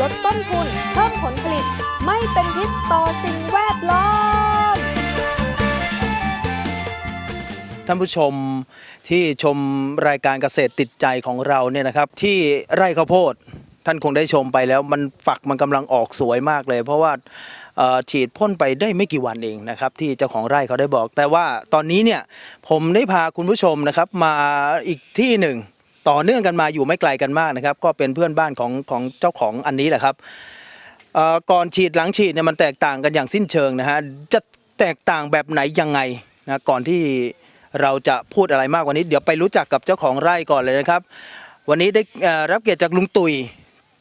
ลดต้นทุน เพิ่มผลผลิต ไม่เป็นพิษต่อสิ่งแวดล้อม ท่านผู้ชมที่ชมรายการเกษตรติดใจของเราเนี่ยนะครับ ที่ไร่ข้าวโพดท่านคงได้ชมไปแล้วมันฝักมันกำลังออกสวยมากเลย เพราะว่าฉีดพ่นไปได้ไม่กี่วันเองนะครับ ที่เจ้าของไร่เขาได้บอก แต่ว่าตอนนี้เนี่ยผมได้พาคุณผู้ชมนะครับมาอีกที่หนึ่ง ต่อเนื่องกันมาอยู่ไม่ไกลกันมากนะครับ ก็เป็นเพื่อนบ้านของของเจ้าของอันนี้แหละครับเอ่อก่อนฉีดหลังฉีดเนี่ยมันแตกต่างกันอย่างสิ้นเชิงนะฮะจะแตกต่างแบบไหนยังไงนะก่อนที่เราจะพูดอะไรมากกว่านี้ เดี๋ยวไปรู้จักกับเจ้าของไร่ก่อนเลยนะครับ วันนี้ได้เอ่อรับเกียรติจากลุงตุย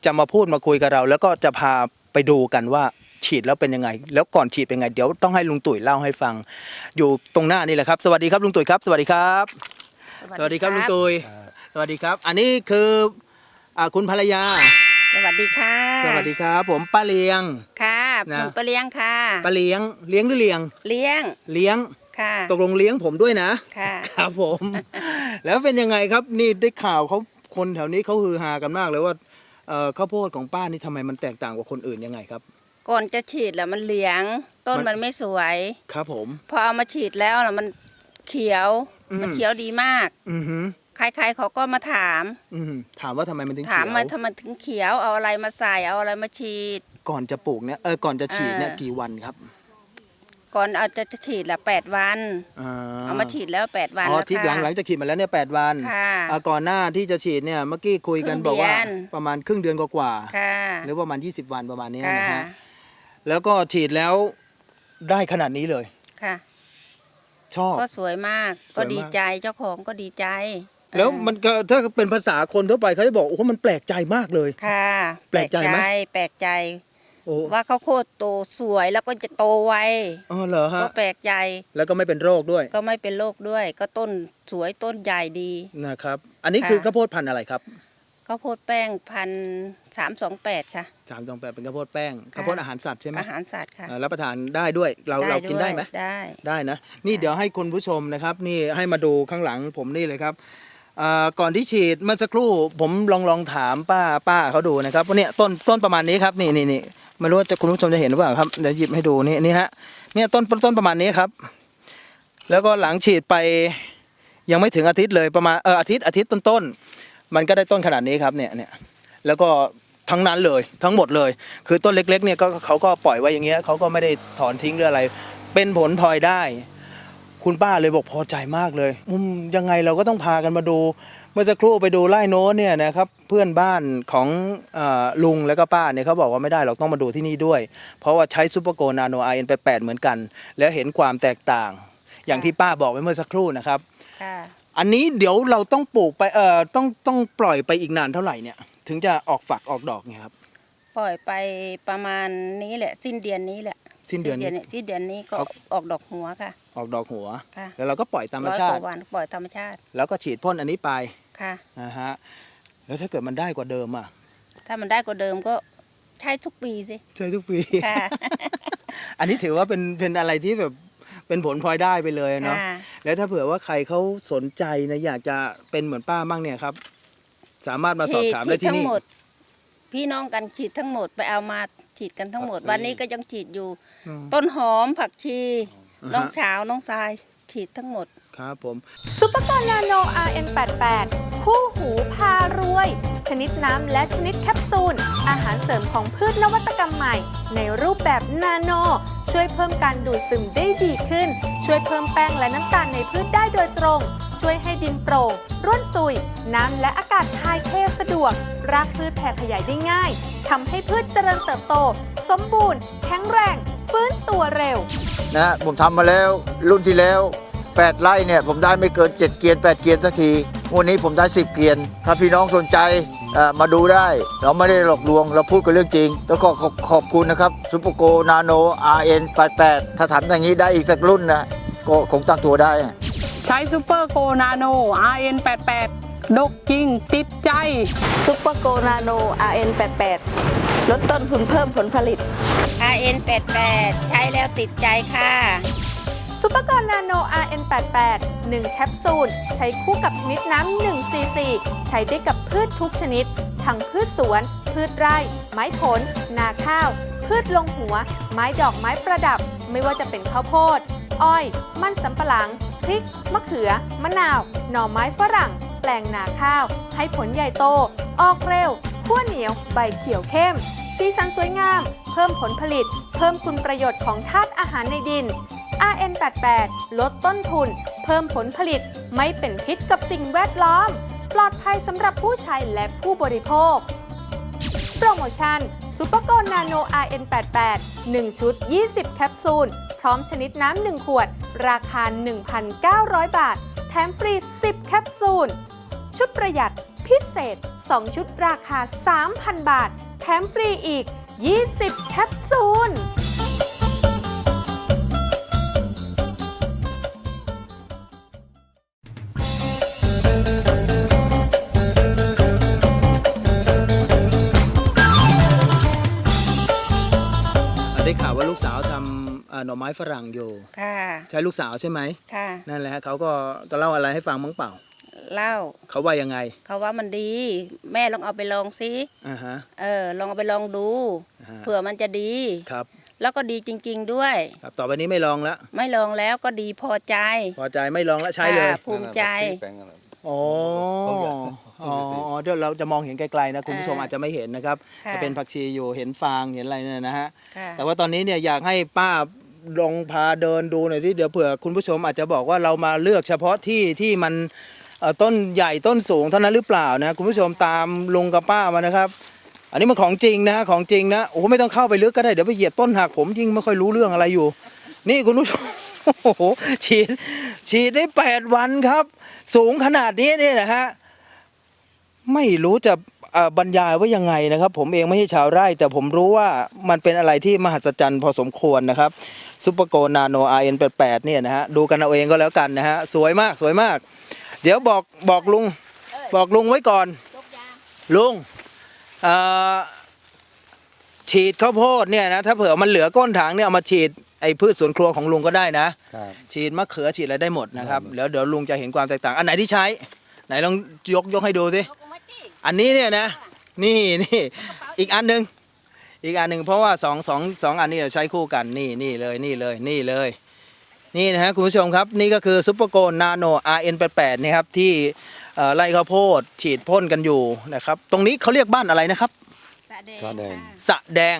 จะมาพูดมาคุยกับเรา แล้วก็จะพาไปดูกันว่าฉีดแล้วเป็นยังไง แล้วก่อนฉีดเป็นยังไง เดี๋ยวต้องให้ลุงตุ๋ยเล่าให้ฟัง อยู่ตรงหน้านี่แหละครับ สวัสดีครับลุงตุ๋ยครับ สวัสดีครับ สวัสดีครับลุงตุ๋ย สวัสดีครับ อันนี้คืออ่าคุณภรรยา สวัสดีค่ะสวัสดีครับ ผมป้าเลียง ค่ะนะหนูปลาเลี้ยงค่ะ ป้าเลี้ยง เลี้ยงหรือเลี้ยง เลี้ยงเลี้ยง ค่ะตกลงเลี้ยงผมด้วยนะ ค่ะ ครับผม แล้วเป็นยังไงครับ นี่ได้ข่าวเขาคนแถวนี้เขาฮือฮากันมากเลยว่าเอ่อข้าวโพดของป้านี่ทำไมมันแตกต่างกว่าคนอื่นยังไงครับ ก่อนจะฉีดแล้วมันเหลียง ต้นมัน มันไม่สวย ครับผม พอเอามาฉีดแล้วน่ะมันเขียว อืม มันเขียวดีมาก อือหือ ใครๆเขาก็มาถาม อือหือถามว่าทำไมมันถึงถามเขียวมาทำไมถึงเขียวเอาอะไรมาใส่เอาอะไรมาฉีด ก่อนจะปลูกเนี่ยเออก่อนจะฉีดเนี่ยอ่ากี่วันครับก่อนเอาจะฉีดละแปดวันอ่าเอามาฉีดแล้วแปดวันอ๋อแล้วที่หลังค่ะหลังจากฉีดมาแล้วเนี่ยแปดวันค่ะอ่าก่อนหน้าที่จะฉีดเนี่ยเมื่อกี้คุยกันครึ่งบอกว่าเดือน ประมาณครึ่งเดือนกว่าๆค่ะหรือประมาณ 20 วันประมาณเนี้ยค่ะนะฮะแล้วก็ฉีดแล้วได้ขนาดนี้เลย ค่ะ ชอบ ก็สวยมากสวยมาก ก็ดีใจเจ้าของก็ดีใจ แล้วเออมันก็ถ้าเป็นภาษาคนทั่วไปเขาจะบอกโอ้โหมันแปลกใจมากเลย ค่ะ แปลกใจไหมแปลกใจ โอ้ว่าข้าวโพดโตสวยแล้วก็จะโตไวอ๋อเหรอฮะก็แปลกใจ แล้วก็ไม่เป็นโรคด้วย ก็ไม่เป็นโรคด้วย ก็ต้นสวยต้นใหญ่ดีนะครับ อันนี้ค่ะคือข้าวโพดพันธุ์อะไรครับข้าวโพดแป้งพันสามสองแปดค่ะสามตองแปดเป็นข้าวโพดแป้งข้าวโพดอาหารสัตว์ใช่ไหมอาหารสัตว์ค่ะอ่ารับประทานได้ด้วยเราเรากินได้ไหมวยได้ได้นะ นี่ค่ะเดี๋ยวให้คุณผู้ชมนะครับ นี่ให้มาดูข้างหลังผมนี่เลยครับ อ่าก่อนที่ฉีดเมื่อสักครู่ผมลองลองถามป้าป้าเขาดูนะครับว่าเนี่ยต้นต้นประมาณนี้ครับนี่นี่นี่ไม่รู้ว่าจะคุณผู้ชมจะเห็นหรือเปล่าครับเดี๋ยวหยิบให้ดูนี่นี่ฮะเนี่ยต้นต้นประมาณนี้ครับ แล้วก็หลังฉีดไปยังไม่ถึงอาทิตย์เลยประมาณเอออาทิตย์อาทิตย์ต้นๆมันก็ได้ต้นขนาดนี้ครับเนี่ยเนี่ยแล้วก็ทั้งนั้นเลยทั้งหมดเลย คือต้นเล็กๆเนี่ยก็เขาก็ปล่อยไว้อย่างเงี้ยเขาก็ไม่ได้ถอนทิ้งหรืออะไร เป็นผลพลอยได้ คุณป้าเลยบอกพอใจมากเลยอืมยังไงเราก็ต้องพากันมาดู เมื่อสักครู่ไปดูไร่โน้นเนี่ยนะครับเพื่อนบ้านของเออลุงแล้วก็ป้าเนี่ยเขาบอกว่าไม่ได้เราต้องมาดูที่นี่ด้วย เพราะว่าใช้ซูเปอร์โกนาโนไอเอ็นแปดเหมือนกัน แล้วเห็นความแตกต่าง อย่างที่ป้าบอกไว้เมื่อสักครู่นะครับ ค่ะอันนี้เดี๋ยวเราต้องปลูกไปเอ่อต้องต้องปล่อยไปอีกนานเท่าไหร่เนี่ย ถึงจะออกฝักออกดอกเนี่ยครับ ปล่อยไปประมาณนี้แหละ สิ้นเดือนนี้แหละสิ้นเดือนนี้สิ้นเดือนนี้ก็ครับออกดอกหัวค่ะ ออกดอกหัว ค่ะแล้วเราก็ปล่อยธรรมร้อยชากติ ว่าวันปล่อยธรรมชาติแล้วก็ฉีดพ่นอันนี้ไปค่ะ นะฮะแล้วถ้าเกิดมันได้กว่าเดิมอะถ้ามันได้กว่าเดิมก็ใช้ทุกปีสิใช่ทุกปี ค่ะ อันนี้ถือว่าเป็นเป็นอะไรที่แบบเป็นผลพลอยได้ไปเลยเนาะค่ะ แล้วถ้าเผื่อว่าใครเขาสนใจนะอยากจะเป็นเหมือนป้าบ้างเนี่ยครับ สามารถมาสอบถามได้ฉีที่ทั้งนี่หมด พี่น้องกันฉีดทั้งหมดไปเอามาฉีดกันทั้งหมด ครับวันนี้ก็ยังฉีดอยู่ อืม ต้นหอมผักชีอ่าฮะ น้องสาวน้องทรายฉีดทั้งหมด ครับผมซุปเปอร์คอร์นาโน RM88 คู่หูพารวย ชนิดน้ำและชนิดแคปซูล อาหารเสริมของพืชนวัตกรรมใหม่ ในรูปแบบนาโน ช่วยเพิ่มการดูดซึมได้ดีขึ้น ช่วยเพิ่มแป้งและน้ำตาลในพืชได้โดยตรง ช่วยให้ดินโปร่งร่วนซุย น้ำและอากาศทายเทสะดวก รากพืชแผ่ขยายได้ง่ายทำให้พืชเจริญเติบโต สมบูรณ์ แข็งแรง ฟื้นตัวเร็ว นะฮะผมทำมาแล้วรุ่นที่แล้ว 8 ไร่เนี่ยผมได้ไม่เกิน 7 เกียน 8 เกียนสักทีวันนี้ผมได้ 10 เกียน ถ้าพี่น้องสนใจเอ่อมาดูได้ เราไม่ได้หลอกลวงเราพูดกันเรื่องจริง แล้วก็ขอบขอบคุณนะครับซุปเปอร์โกนาโน RN 88 ถ้าทำอย่างนี้ได้อีกสักรุ่นนะก็คงตั้งตัวได้ ใช้ซูเปอร์โกนาโน RN88 ดกจริงติดใจ ซุปเปอร์โกนาโน RN88 ลดต้นทุนเพิ่มผลผลิต RN88 ใช้แล้วติดใจค่ะ ซุปเปอร์กรนาโน RN88 1 แคปซูล ใช้คู่กับชนิดน้ำ1ซีซีใช้ได้กับพืชทุกชนิด ทั้งพืชสวน พืชไร่ ไม้ผล นาข้าว พืชลงหัว ไม้ดอกไม้ประดับ ไม่ว่าจะเป็นข้าวโพด อ้อย มันสำปะหลัง พริก มะเขือ มะนาว หน่อไม้ฝรั่งแปลงนาข้าว ให้ผลใหญ่โต ออกเร็วขั้วเหนียว ใบเขียวเข้ม สีสันสวยงาม เพิ่มผลผลิต เพิ่มคุณประโยชน์ของธาตุอาหารในดิน RN88 ลดต้นทุน เพิ่มผลผลิต ไม่เป็นพิษกับสิ่งแวดล้อม ปลอดภัยสำหรับผู้ใช้และผู้บริโภค โปรโมชั่นซูเปอร์โกนาโน RN88 1 ชุด 20 แคปซูล พร้อมชนิดน้ำ 1 ขวด ราคา 1,900 บาท แถมฟรี 10 แคปซูล ชุดประหยัดพิเศษ 2 ชุดราคา 3,000 บาท แถมฟรีอีก 20 แคปซูลได้ข่าวว่าลูกสาวทำเอ่อหน่อไม้ฝรั่งอยู่ ค่ะ ใช่ลูกสาวใช่ไหม ค่ะ นั่นแหละฮะเขาก็ก็เล่าอะไรให้ฟังมั้งเปล่า เล่าเขาว่ายังไง เขาว่ามันดี แม่ลองเอาไปลองซิอ่าฮะ เออ ลองเอาไปลองดู อ่าฮะเผื่อมันจะดี ครับ แล้วก็ดีจริง ๆด้วย ครับ ต่อไปนี้ไม่ลองแล้วไม่ลองแล้วก็ดีพอใจ พอใจไม่ลองแล้วใช้เลยค่ะ ภูมิใจอ๋ออ๋ออ๋อเดี๋ยวเราจะมองเห็นไกลๆนะคุณผู้ชมอ่าอาจจะไม่เห็นนะครับค่ะ จะเป็นผักชีอยู่เห็นฟางเห็นอะไรเนี่ยนะฮะ ค่ะ แต่ว่าตอนนี้เนี่ยอยากให้ป้าลองพาเดินดูหน่อยสิเดี๋ยวเผื่อคุณผู้ชมอาจจะบอกว่าเรามาเลือกเฉพาะที่ที่มันเอ่อ ต้นใหญ่ต้นสูงเท่านั้นหรือเปล่านะคุณผู้ชมตามลุงกับป้ามานะครับ อันนี้มันของจริงนะของจริงนะโอ้ไม่ต้องเข้าไปลึกก็ได้เดี๋ยวไปเหยียบต้นหักผมยิ่งไม่ค่อยรู้เรื่องอะไรอยู่ นี่คุณผู้ชมโอ้โหฉีดฉีดได้แปดวันครับ สูงขนาดนี้เนี่ยนะฮะไม่รู้จะอ่อบรรยายว่ายังไงนะครับ ผมเองไม่ใช่ชาวไร่ แต่ผมรู้ว่ามันเป็นอะไรที่มหัศจรรย์พอสมควรนะครับซูเปอร์โกนาโน RN88 เนี่ยนะฮะดูกันเอาเองก็แล้วกันนะฮะสวยมากสวยมาก เดี๋ยวบอกบอกลุงบอกลุงไว้ก่อน ลุงเอ่อฉีดข้าวโพดเนี่ยนะถ้าเผื่อมันเหลือก้นถังเนี่ยเอามาฉีดไอ้พืชสวนครัวของลุงก็ได้นะครับฉีดมะเขือฉีดอะไรได้หมดนะครับได้หมดแล้วเดี๋ยวลุงจะเห็นความแตกต่างอันไหนที่ใช้ ไหนลองยกยกให้ดูสิอันนี้เนี่ยนะ นี่นี่อีกอันหนึ่งอีกอันหนึ่งเพราะว่าสองสองสองอันนี้เราใช้คู่กันนี่นี่เลยนี่เลยนี่เลย นี่นะฮะคุณผู้ชมครับนี่ก็คือซุปเปอร์โกนนาโน RN88 นี่ครับที่เอ่อไร่ข้าวโพดฉีดพ่นกันอยู่นะครับตรงนี้เขาเรียกบ้านอะไรนะครับสะแดงสะแดง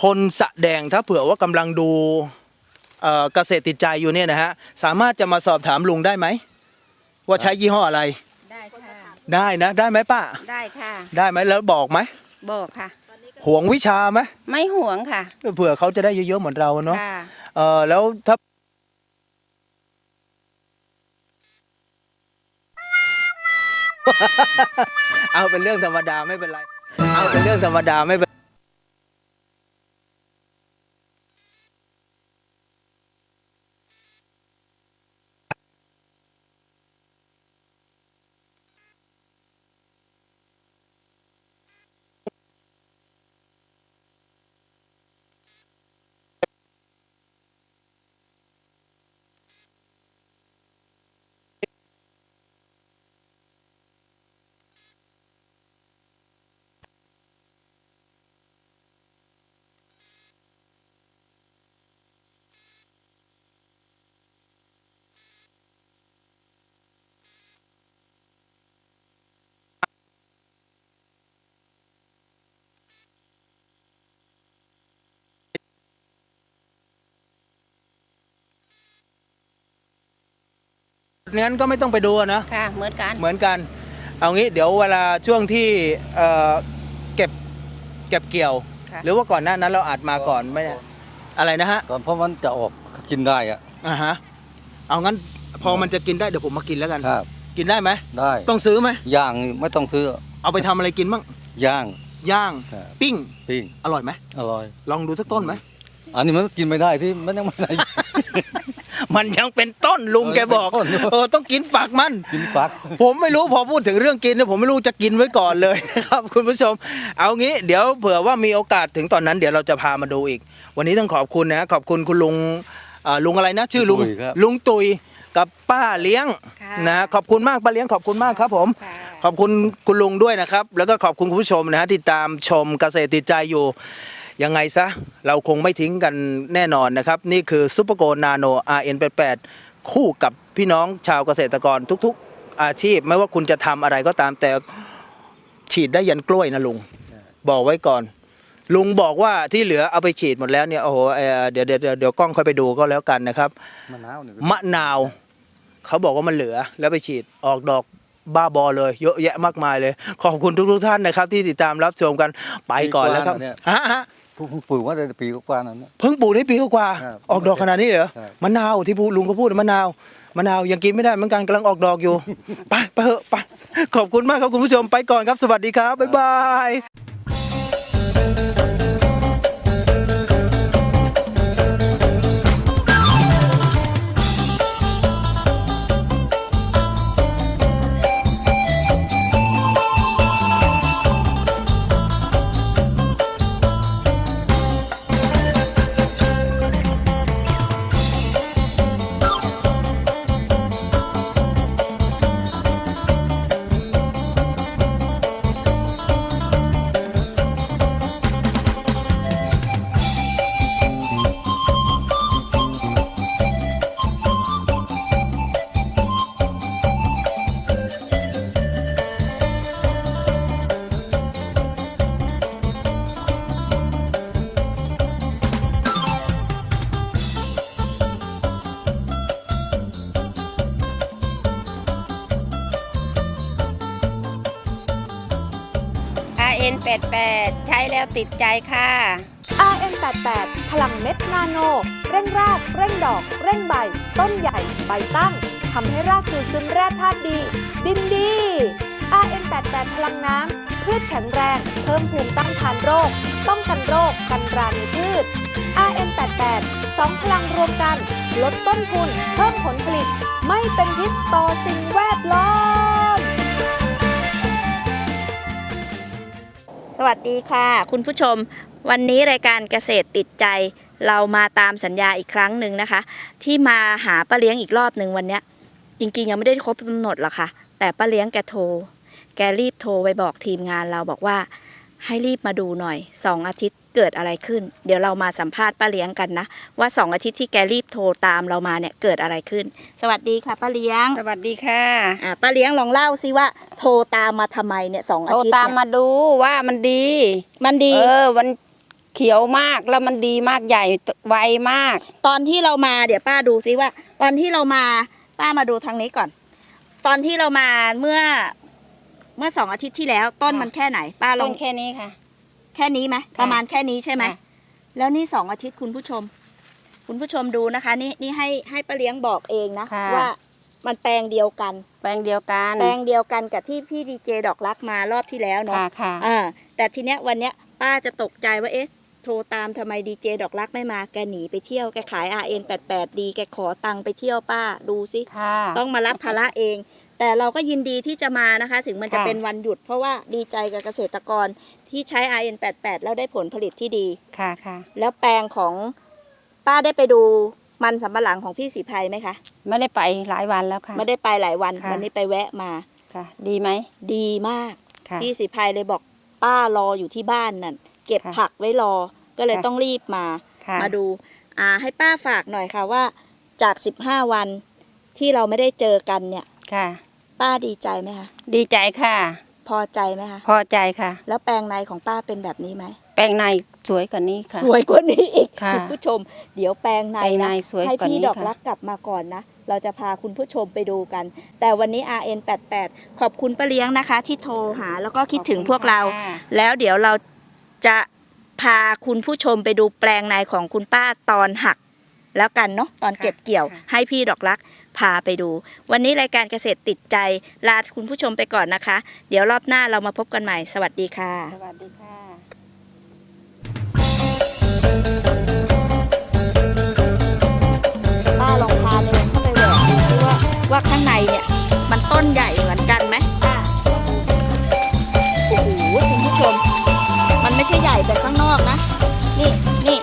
คนสะแดงถ้าเผื่อว่ากำลังดูเอ่อเกษตรติดใจอยู่เนี่ยนะฮะสามารถจะมาสอบถามลุงได้ไหม ว่าใช้ยี่ห้ออะไร ได้ค่ะได้นะได้ไหมป้า ได้ค่ะ ได้ไหมแล้วบอกไหมบอกค่ะห่วงวิชาไหมไม่ห่วงค่ะเผื่อเขาจะได้เยอะๆเหมือนเราเนาะค่ะเออแล้วถ้า เอาเป็นเรื่องธรรมดาไม่เป็นไร เอาเป็นเรื่องธรรมดาไม่เป็น งั้นก็ไม่ต้องไปดูอะนะค่ะเหมือนกัน เหมือนกัน เอางี้เดี๋ยวเวลาช่วงที่เอ่อเก็บเก็บเกี่ยว ค่ะ หรือว่าก่อนหน้านั้นเราอาจมาก่อนไม่ได้อะไรนะฮะตอนเพราะมันจะออกกินได้อะอ่าฮะเอางั้นพอมันจะกินได้เดี๋ยวผมมากินแล้วกัน ครับ กินได้ไหมได้ต้องซื้อไหมย่างนี่ไม่ต้องซื้อเอาไปทำอะไรกินบ้างย่างย่างครับปิ้งปิ้งอร่อยไหมอร่อย ลองดูสักต้นไหม อันนี้มันกินไม่ได้ที่มันยังไม่ได้ มันยังเป็นต้นลุงเออแกบอกเป็นต้นอยู่เออต้องกินฝักมันกินฟัก ผมไม่รู้พอพูดถึงเรื่องกินเนี่ยผมไม่รู้จะกินไว้ก่อนเลยนะครับ คุณผู้ชม เอางี้เดี๋ยวเผื่อว่ามีโอกาสถึงตอนนั้นเดี๋ยวเราจะพามาดูอีก วันนี้ต้องขอบคุณนะขอบคุณคุณลุงอ่าลุงอะไรนะ ชื่อลุงลุงตุ๋ยครับลุงตุยกับป้าเลี้ยงค่ะนะขอบคุณมากป้าเลี้ยงขอบคุณมากครับผมค่ะขอบคุณคุณลุงด้วยนะครับ แล้วก็ขอบคุณคุณผู้ชมนะฮะที่ตามชมเกษตรติดใจอยู่ ยังไงซะเราคงไม่ทิ้งกันแน่นอนนะครับ นี่คือซุปเปอร์โกนาโน RN88 คู่กับพี่น้องชาวเกษตรกรทุกๆอาชีพ ไม่ว่าคุณจะทำอะไรก็ตามแต่ฉีดได้ยันกล้วยนะลุง บอกไว้ก่อน ลุงบอกว่าที่เหลือเอาไปฉีดหมดแล้วเนี่ยโอ้โหเอ่อเดี๋ยวเดี๋ยวเดี๋ยวเดี๋ยวกล้องค่อยไปดูก็แล้วกันนะครับ มะนาวเนี่ยมะนาวเขาบอกว่ามันเหลือแล้วไปฉีดออกดอกบ้าบอเลยเยอะแยะมากมายเลย ขอบคุณทุกๆท่านนะครับ ที่ติดตามรับชมกันไปก่อนแล้วครับฮะฮะ เพิ่งปลูกมาได้ปีกว่าๆนั่นนะ เพิ่งปลูกได้ปีกว่าครับออกดอกขนาดนี้เหรอครับ มะนาวที่พูดลุงก็พูดมะนาวมะนาวยังกินไม่ได้เหมือนกันกำลังออกดอกอยู่ ไปไปเถอะไปขอบคุณมากครับคุณผู้ชมไปก่อนครับสวัสดีครับบ๊ายบาย 88 ใช้แล้วติดใจค่ะ RN88 พลังเม็ดนาโน เร่งราก เร่งดอก เร่งใบ ต้นใหญ่ ใบตั้งทำให้รากดูดซึมแร่ธาตุดี ดินดี RN88 พลังน้ำพืชแข็งแรง เพิ่มภูมิต้านทานโรค ป้องกันโรค กันราในพืช RN88 สองพลังรวมกัน ลดต้นทุน เพิ่มผลผลิต ไม่เป็นพิษต่อสิ่งแวดล้อม สวัสดีค่ะ คุณผู้ชม วันนี้รายการเกษตรติดใจ เรามาตามสัญญาอีกครั้งหนึ่งนะคะ ที่มาหาป้าเลี้ยงอีกรอบหนึ่งวันเนี้ย จริงๆยังไม่ได้ครบกำหนดหรอกค่ะ แต่ป้าเลี้ยงแกโทร แกรีบโทรไปบอกทีมงานเราบอกว่า ให้รีบมาดูหน่อยสองอาทิตย์ เกิดอะไรขึ้น เดี๋ยวเรามาสัมภาษณ์ป้าเลี้ยงกันนะ ว่าสองอาทิตย์ที่แกรีบโทรตามเรามาเนี่ยเกิดอะไรขึ้น สวัสดีค่ะป้าเลี้ยงสวัสดีค่ะอ่าป้าเลี้ยงลองเล่าซิว่าโทรตามมาทำไมเนี่ยสองอาโทรทิตย์ตามเนี่ยมาดูว่ามันดี มันดี เออมันเขียวมากแล้วมันดีมากใหญ่ไวมาก ตอนที่เรามาเดี๋ยวป้าดูซิว่า ตอนที่เรามาป้ามาดูทางนี้ก่อน ตอนที่เรามาเมื่อเมื่อสองอาทิตย์ที่แล้ว ต้นค่ะ มันแค่ไหน ป้าลต้องนแค่นี้ค่ะ แค่นี้ไหมประมาณแค่นี้ใช่ไหมค่ะแล้วนี่สองอาทิตย์คุณผู้ชม คุณผู้ชมดูนะคะ นี่นี่ให้ให้ป้าเลี้ยงบอกเองนะค่ะว่ามันแปลงเดียวกัน แปลงเดียวกัน แปลงเดียวกันกับที่พี่ดีเจดอกรักมารอบที่แล้วเนาะค่ะค่ะอ่าแต่ทีเนี้ยวันเนี้ยป้าจะตกใจว่าเอ๊ะโทรตามทำไมดีเจดอกรักไม่มาแกหนีไปเที่ยวแกขาย RN88 ดีแกขอตังค์ไปเที่ยวป้าดูสิค่ะต้องมารับภาระเอง แต่เราก็ยินดีที่จะมานะคะ ถึงมันจะค่ะ เป็นวันหยุด เพราะว่าดีใจกับเกษตรกรที่ใช้ RN88 แล้วได้ผลผลิตที่ดี ค่ะค่ะแล้วแปลงของป้าได้ไปดูมันสำปะหลังของพี่สีภัยไหมคะ ไม่ได้ไปหลายวันแล้วค่ะ ไม่ได้ไปหลายวันค่ะ วันนี้ไปแวะมา ค่ะ ดีไหมดีมาก ค่ะ พี่สีภัยเลยบอกป้ารออยู่ที่บ้านนั่นเก็บค่ะผักไว้รอก็เลยค่ะ ต้องรีบมา ค่ะ มาดูอ่าให้ป้าฝากหน่อยค่ะว่าจาก 15 วันที่เราไม่ได้เจอกันเนี่ย ค่ะ ป้าดีใจไหมคะ ดีใจค่ะ พอใจไหมคะ พอใจค่ะ แล้วแปลงในของป้าเป็นแบบนี้ไหม แปลงในสวยกว่านี้ค่ะ สวยกว่านี้อีกค่ะณผู้ชม เดี๋ยวแปลงในแปลงในนะสวยให้กว่าพี่นี้ดอกค่ะ รักกลับมาก่อนนะ เราจะพาคุณผู้ชมไปดูกัน แต่วันนี้ RN88 ขอบคุณป้าเลี้ยงนะคะ ที่โทรหาแล้วก็คิดถึงพวกเราค่ะ แล้วเดี๋ยวเราจะพาคุณผู้ชมไปดูแปลงในของคุณป้าตอนหัก แล้วกันเนาะตอนเก็บเกี่ยวค่ะให้พี่ดอกรัก พาไปดู วันนี้รายการเกษตรติดใจลาคุณผู้ชมไปก่อนนะคะ เดี๋ยวรอบหน้าเรามาพบกันใหม่ สวัสดีค่ะ สวัสดีค่ะป้าลองพาว่าข้างในเนี่ย มันต้นใหญ่เหมือนกันไหมโอ้โหคุณผู้ชม มันไม่ใช่ใหญ่แต่ข้างนอกนะ นี่นี่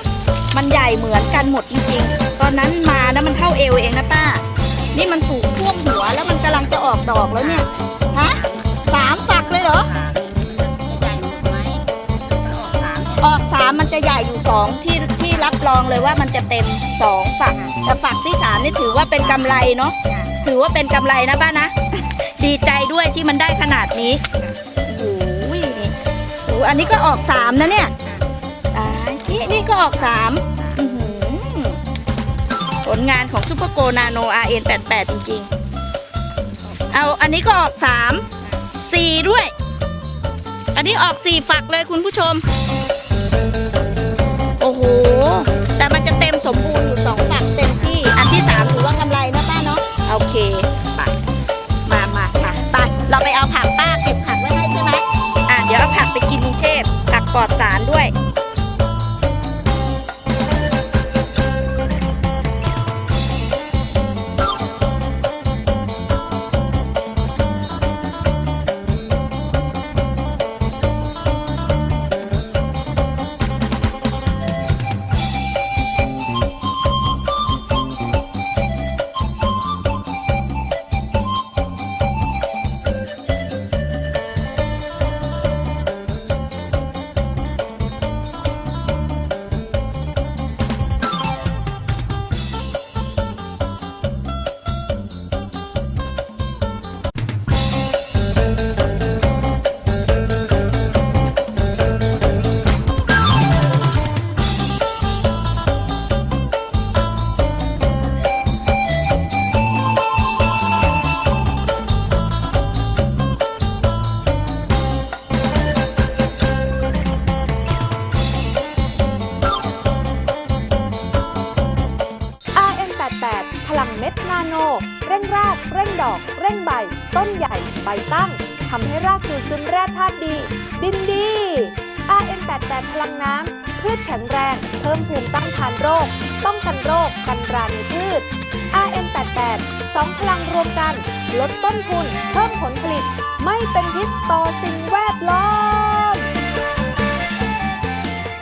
มันใหญ่เหมือนกันหมดจริงๆ ตอนนั้นมานะมันเท่าเอวเองนะป้า ดอกแล้วเนี่ย ฮะสามฝักเลยเหรอออกสามมันจะใหญ่อยู่สองที่ที่รับรองเลยว่ามันจะเต็มสองฝัก แต่ฝักที่สามนี่ถือว่าเป็นกำไรเนาะ ถือว่าเป็นกำไรนะป้านะ ดีใจด้วยที่มันได้ขนาดนี้โอ้โหนี่โอ้อันนี้ก็ออกสามนะเนี่ยอ่านี่นี่ก็ออกสามอื้อหือผลงานของซูเปอร์โกนาโน RN88 จริงๆ เอาอันนี้ก็ออกสามสี่ด้วย อันนี้ออกสี่ฝักเลยคุณผู้ชม โอ้โห แต่มันจะเต็มสมบูรณ์อยู่สองฝักเต็มที่ อันที่สามถือว่ากำไรนะป้าเนาะ โอเคไปมามามาไปเราไปเอาผักป้าเก็บผักไว้ให้ใช่ไหมอะเดี๋ยวเอาผักไปกินกรุงเทพผักปลอดสารด้วย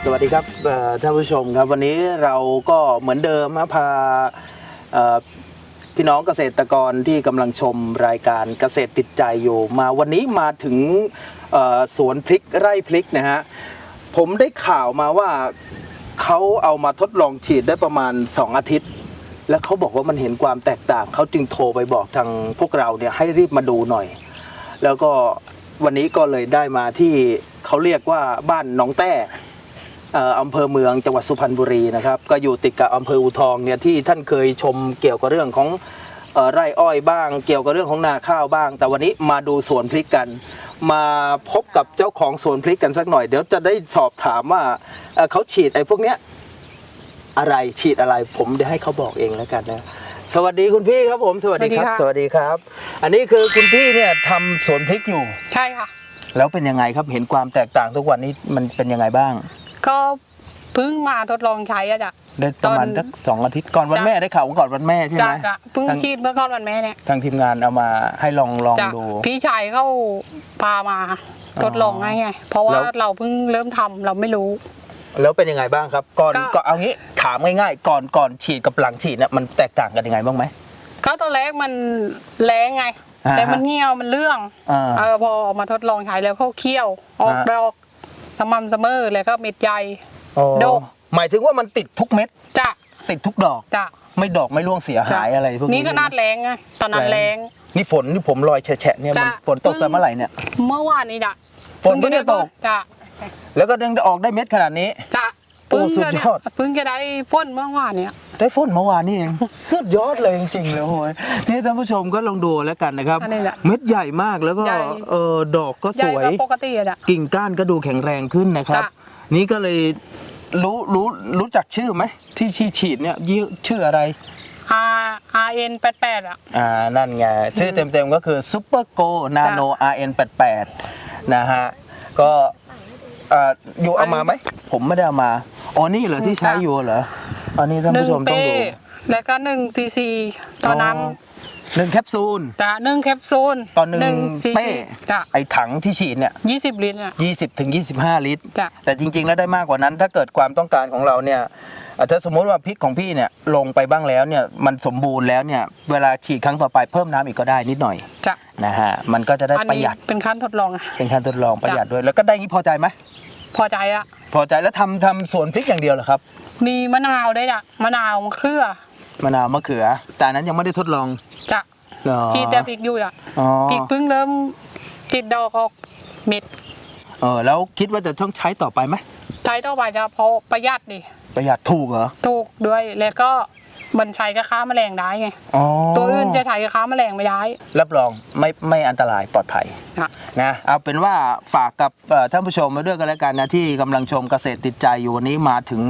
สวัสดีครับท่านผู้ชมครับวันนี้เราก็เหมือนเดิมมาพาพี่น้องเกษตรกรที่กำลังชมรายการเกษตรติดใจอยู่ มาวันนี้มาถึงสวนพริกไร่พริกนะฮะผมได้ข่าวมาว่าเขาเอามาทดลองฉีดได้ประมาณ 2 อาทิตย์ แล้วเขาบอกว่ามันเห็นความแตกต่างเขาจึงโทรไปบอกทางพวกเราเนี่ยให้รีบมาดูหน่อย แล้วก็วันนี้ก็เลยได้มาที่เขาเรียกว่าบ้านหนองแต้ อ่ออำเภอเมืองจังหวัดสุพรรณบุรีนะครับก็อยู่ติดกับอำเภออูทองเนี่ยที่ท่านเคยชมเกี่ยวกับเรื่องของเอ่อไร่อ้อยบ้าง เกี่ยวกับเรื่องของนาข้าวบ้าง แต่วันนี้มาดูสวนพริกกัน มาพบกับเจ้าของสวนพริกกันสักหน่อย เดี๋ยวจะได้สอบถามว่าเอ่อเขาฉีดไอ้พวกเนี้ยอะไรฉีดอะไรผมเดี๋ยวให้เขาบอกเองแล้วกันนะสวัสดีคุณพี่ครับผม สวัสดีครับสสวัวัสสดีดีคค่ะรับ อันนี้คือคุณพี่เนี่ยทำสวนพริกอยู่ ใช่ค่ะ แล้วเป็นยังไงครับเห็นความแตกต่างทุกวันนี้มันเป็นยังไงบ้าง ก็เพิ่งมาทดลองใช้อะจ้ะได้ประมาณตอนสักสองอาทิตย์ก่อนวันจ้ะแม่ได้ข่าวว่าก่อนวันแม่ใช่ไหจ้ะมจ้ะเพิ่งทางฉีดเมื่อก่อนวันแม่เนี่ยทางทีมงานเอามาให้ลองลองจ้ะดู พี่ชายเขาพามาทดลองให้ไงเพราะว่าแล้วเราเพิ่งเริ่มทำเราไม่รู้ แล้วเป็นยังไงบ้างครับ ก่อนก็ก็เอางี้ถามง่ายๆ ก่อนก่อนฉีดกับหลังฉีดเนี่ยมันแตกต่างกันยังไงบ้างไหมก็ตอนแรกมันแรงไงอ่าฮะแต่มันเหี่ยวมันเรื่องอ่าเออพอเอามาทดลองใช้แล้วเขาเคี่ยวออกอ่าดอก สม่ำเสมอแล้วก็เม็ดใหญ่อ๋อดกหมายถึงว่ามันติดทุกเม็ดจ้ะติดทุกดอกจ้ะไม่ดอกไม่ร่วงเสียหายอะไรพวกนี้นี่ขนาดแรงไงตอนนั้นแรงนี่ฝนที่ผมลอยแฉะๆเนี่ยมันจ้ะฝนตกแต่เมื่อไหร่เนี่ย เมื่อวานนี้จ้ะฝนเพิ่งจะตกจ้ะแล้วก็ยังออกได้เม็ดขนาดนี้จ้ะ โอ้เพิ่งสุดจะยเนี่ยอดเพิ่งจะได้พ่นเมื่อวานเนี่ยได้ฝนเมื่อวานนี่เองสุดยอดเลยจริงๆเลยโอ้ยนี่ท่านผู้ชมก็ลองดูแล้วกันนะครับอันนี้แหละเม็ดใหญ่มากแล้วก็ใหญ่เออดอกก็ใหสญ่วยกว่าปกติอะจ้ะกิ่งก้านก็ดูแข็งแรงขึ้นนะครับจ้ะนี่ก็เลยรู้รู้รู้จักชื่อไหมที่ชีฉีดเนี่ยยี่ชื่ออะไร R R N แปดแปดอะอ่านั่นไงชื่อเต็มๆก็คือซูเปอร์โกนาโน RN88 นะฮะก็อ่าอยู่เอามาไหมผมไม่ได้เอามา อ๋อนี่เหรอที่ใช้อยู่เหรออันนี้ท่านหนึ่ผู้งชมต้องเป้ดู แล้วก็หนึ่งซีซีตอนนั้นอ๋อ หนึ่งแคปซูลจะหนึ่งแคปซูลต่อหนึ่งซีเป้จะไอถังที่ฉีดเนี่ยยี่สิบลิตรอะ 20ถึง25 ลิตรจะแต่จริง ๆ แล้วได้มากกว่านั้น ถ้าเกิดความต้องการของเราเนี่ยอะถ้าสมมุติว่าพริกของพี่เนี่ยลงไปบ้างแล้วเนี่ยมันสมบูรณ์แล้วเนี่ยเวลาฉีดครั้งต่อไปเพิ่มน้ำอีกก็ได้นิดหน่อยจะนะฮะมันก็จะได้อันประนี้หยัดเป็นขั้นทดลองอะเป็นการทดลองประหยัดด้วย แล้วก็ได้งี้พอใจไหม พอใจอะพอใจแล้วทำทำสวนพริกอย่างเดียวเหรอครับ มีมะนาวด้วยอะมะนาวมะเขือมะนาวมะเขือ แต่อันนั้นยังไม่ได้ทดลองจะเหรอที่แต่พริกอยู่อะอ๋อพริกเพิ่งเริ่มติดดอกออกเม็ดเออแล้วคิดว่าจะต้องใช้ต่อไปไหมใช้ต่อไปจะเพราะประหยัดดิประหยัดถูกเหรอถูกด้วยแล้วก็มันใช้กับค้าแมลงได้ไง อ๋อตัวอื่นจะใช้กับค้าแมลงไม่ได้รับรองไม่ไม่อันตรายปลอดภัยนะนะเอาเป็นว่าฝากกับเอ่อท่านผู้ชมมาด้วยกันแล้วกันนะที่กำลังชมเกษตรติดใจอยู่วันนี้มาถึง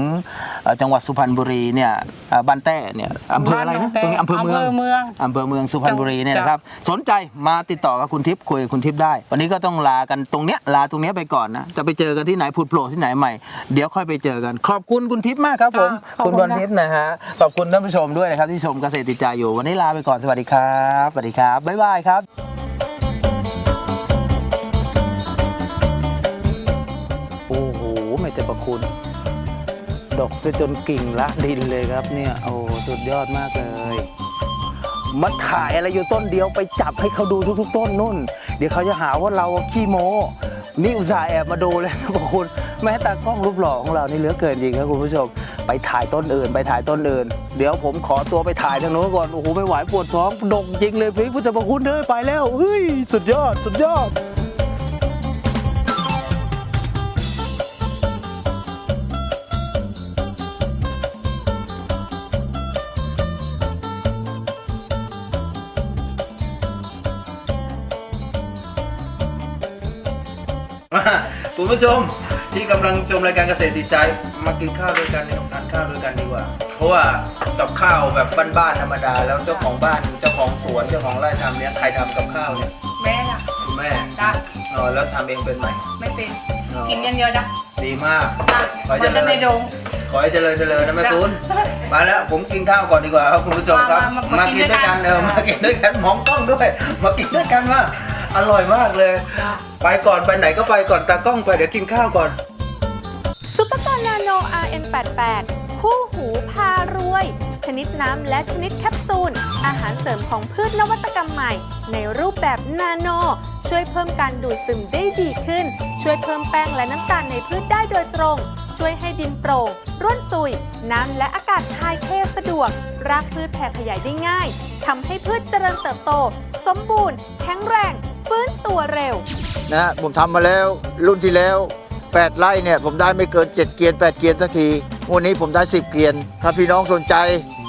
เอ่อจังหวัดสุพรรณบุรีเนี่ยเอ่อบ้านแต้เนี่ยอำเภออะไรนะตรงนี้อำเภอเมืองเมืองอำเภอเมืองสุพรรณบุรีเนี่ยนะครับสนใจมาติดต่อกับคุณทิพย์คุยกับคุณทิพย์ได้ วันนี้ก็ต้องลากันตรงเนี้ยลาตรงเนี้ยไปก่อนนะจะไปเจอกันที่ไหนผุดโผล่ที่ไหนใหม่เดี๋ยวค่อยไปเจอกัน ขอบคุณคุณทิพย์มากครับผมขอบคุณคุบณอลค่ะทิพย์นะฮะขอบคุณท่านผู้ชมด้วยนะครับที่ชมเกษตรติดใจอยู่ วันนี้ลาไปก่อนสวัสดีครับสวัสดีครับบ๊ายบายครับ แต่ประคุณ ดกไปจนกิ่งละดินเลยครับ เนี่ยโอ้สุดยอดมากเลยมันขายอะไรอยู่ต้นเดียวไปจับให้เขาดูทุกๆ ต้นนู่น เดี๋ยวเขาจะหาว่าเราขี้โม้นี่อุตส่าห์แอบมาดูเลยนะพระคุณแม้แต่กล้องรูปหล่อของเรานี่เหลือเกินจริงครับคุณผู้ชม ไปถ่ายต้นอื่น ไปถ่ายต้นอื่น เดี๋ยวผมขอตัวไปถ่ายทางโน้นก่อนโอ้โหไม่ไหวปวดท้องดกจริงเลยพี่พุทธประคุณเด้อไปแล้วเฮ้ยสุดยอด สุดยอด คุณผู้ชมที่กำลังชมรายการเกษตรติดใจมากินข้าวด้วยกันเนี่ยต้องทานข้าวด้วยกันดีกว่า เพราะว่ากับข้าวแบบบ้านๆธรรมดา แล้วเจ้าของบ้านเจ้าของสวนเจ้าของไร่ทำเนี่ยใครทำกับข้าวเนี่ยแม่น่ะคุณแม่จ้ะอ๋อแล้วทำเองเป็นไหมไม่เป็นอ๋อกินอย่างเดียวจ้ะดีมากจ้ะขอมันเจริจะญในดงขอให้เจริญเจริญนะแม่ตูนมาแล้วผมกินข้าวก่อนดีกว่าครับคุณผู้ชมครับ มามามามากินด้วยกันกินด้วยกันเออมากินด้วยกันมองกล้องด้วยมากินด้วยกันว่า อร่อยมากเลย ไปก่อนไปไหนก็ไปก่อนตากล้องไปเดี๋ยวกินข้าวก่อนซุปเปอร์กอร์นาโน RN88 คู่หูพารวย ชนิดน้ำและชนิดแคปซูล อาหารเสริมของพืชนวัตกรรมใหม่ ในรูปแบบนาโน ช่วยเพิ่มการดูดซึมได้ดีขึ้น ช่วยเพิ่มแป้งและน้ำตาลในพืชได้โดยตรง ช่วยให้ดินโปร่งร่วนซุย น้ำและอากาศทายเทสะดวก รากพืชแผ่ขยายได้ง่ายทำให้พืชเจริญเติบโต สมบูรณ์ แข็งแรง ฟื้นตัวเร็ว นะฮะผมทำมาแล้วรุ่นที่แล้ว 8 ไร่เนี่ยผมได้ไม่เกิน 7 เกียร์8เกียร์สักทีงวันนี้ผมได้ 10 เกียร์ถ้าพี่น้องสนใจ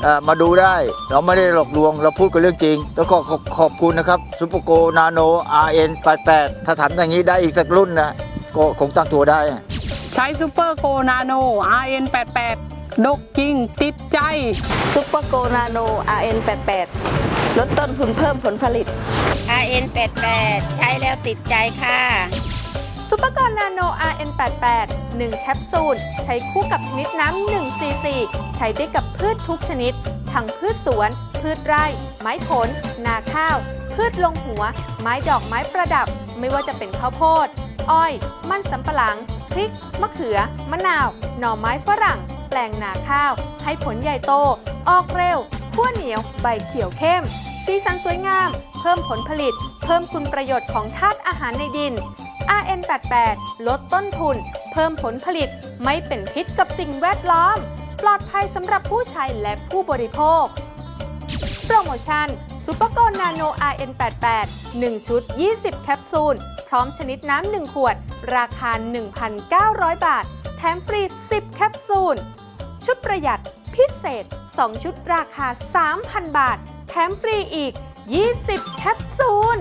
เอ่อมาดูได้ เราไม่ได้หลอกลวง เราพูดกันเรื่องจริงต้องขอขอบขอบคุณนะครับซุปเปอร์โกนาโน RN 88 ถ้าทำอย่างนี้ได้อีกสักรุ่นนะก็คงตั้งตัวได้ ใช้ซูเปอร์โกนาโน RN88 ดกจริงติดใจ ซุปเปอร์โกนาโน RN88 ลดต้นทุนเพิ่มผลผลิต RN88 ใช้แล้วติดใจค่ะซุปเปอร์กอร์นาโน RN88 1 แคปซูล ใช้คู่กับชนิดน้ำ1ซีซีใช้ได้กับพืชทุกชนิด ทั้งพืชสวน พืชไร่ ไม้ผล นาข้าว พืชลงหัว ไม้ดอกไม้ประดับ ไม่ว่าจะเป็นข้าวโพด อ้อย มันสำปะหลัง พริก มะเขือ มะนาว หน่อไม้ฝรั่ง แปลงนาข้าว ให้ผลใหญ่โต ออกเร็ว ขั้วเหนียว ใบเขียวเข้ม สีสันสวยงาม เพิ่มผลผลิต เพิ่มคุณประโยชน์ของธาตุอาหารในดิน RN88 ลดต้นทุน เพิ่มผลผลิต ไม่เป็นพิษกับสิ่งแวดล้อม ปลอดภัยสำหรับผู้ใช้และผู้บริโภค โปรโมชั่นซูเปอร์โกนาโน RN88 1 ชุด 20 แคปซูล พร้อมชนิดน้ำ 1 ขวด ราคา 1,900 บาท แถมฟรี 10 แคปซูล ชุดประหยัดพิเศษ 2 ชุดราคา 3,000 บาท แถมฟรีอีก 20 แคปซูล